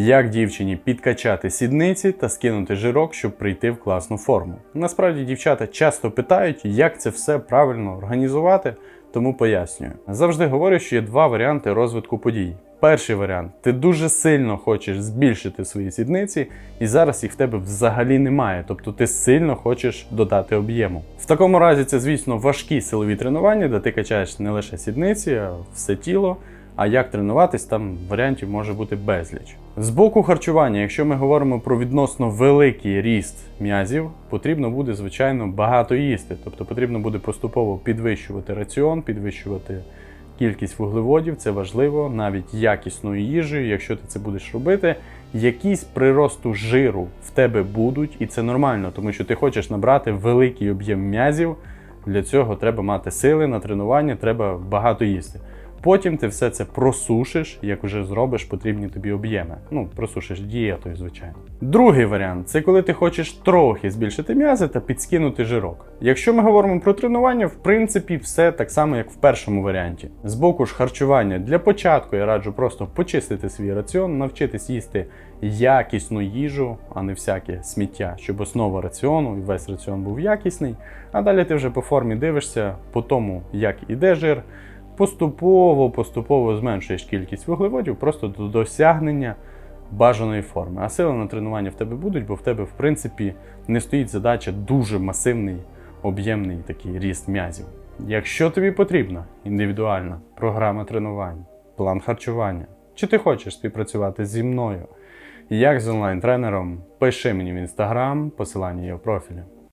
Як дівчині підкачати сідниці та скинути жирок, щоб прийти в класну форму. Насправді дівчата часто питають, як це все правильно організувати, тому пояснюю. Завжди говорю, що є два варіанти розвитку подій. Перший варіант ти дуже сильно хочеш збільшити свої сідниці, і зараз їх в тебе взагалі немає, тобто ти сильно хочеш додати об'єму. В такому разі це, звісно, важкі силові тренування, де ти качаєш не лише сідниці, а все тіло. А як тренуватись, там варіантів може бути безліч. З боку харчування, якщо ми говоримо про відносно великий ріст м'язів, потрібно буде, звичайно, багато їсти. Тобто потрібно буде поступово підвищувати раціон, підвищувати кількість вуглеводів, це важливо, навіть якісною їжею, якщо ти це будеш робити, якісь приросту жиру в тебе будуть, і це нормально, тому що ти хочеш набрати великий об'єм м'язів. Для цього треба мати сили на тренування, треба багато їсти. Потім ти все це просушиш, як вже зробиш потрібні тобі об'єми. Ну, просушиш дієтою, звичайно. Другий варіант це коли ти хочеш трохи збільшити м'язи та підскинути жирок. Якщо ми говоримо про тренування, в принципі, все так само, як в першому варіанті. З боку ж харчування для початку я раджу просто почистити свій раціон, навчитись їсти якісну їжу, а не всяке сміття, щоб основа раціону і весь раціон був якісний. А далі ти вже по формі дивишся по тому, як іде жир поступово, поступово зменшуєш кількість вуглеводів просто до досягнення бажаної форми. А сили на тренування в тебе будуть, бо в тебе, в принципі, не стоїть задача дуже масивний, об'ємний такий ріст м'язів. Якщо тобі потрібна індивідуальна програма тренувань, план харчування, чи ти хочеш співпрацювати зі мною, як з онлайн-тренером, пиши мені в інстаграм, посилання є в профілі.